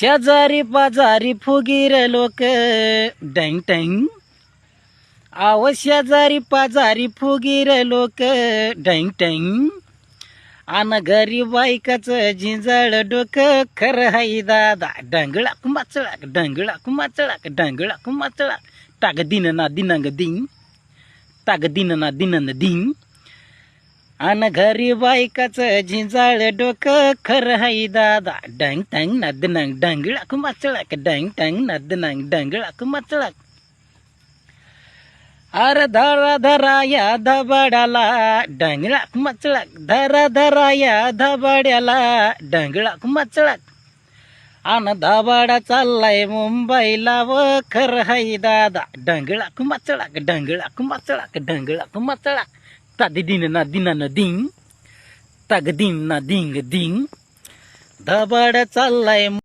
शेजारी पाजारी फुगीर लोक. डँग टँग आव शेजारी पाजारी फुगीर लोक. डँग टँग आन घरी बायकाचं झिंजळ डोकं. खरं हाय दादा डंगळाक माचळाक डंगळाक माचळाक डंगळाक माचळाक. टाक दिन ना दिनांग दिंग. टाक दिन ना दिनन दिंग. आन घरी बायकाच झिंजाळ डोकं खरं हाय दादा. डंग टंग नद नंग डंगळाक मचळाक डंग टंग नद नंग डंगळाक मचळाक अर धरा धरा या धबाड्याला. डंगळाक मचळाक धरा धरा या धबाड्याला. डंगळाक मचळाक आन धबाडा चाललाय मुंबईला व खर हाय दादा. डंगळाक मचळाक डंगळाक मचळाक डंगळाक मचळाक तादी दिन ना दिनान दिंग तग दिन ना दिंग दिंग धबाड चाललाय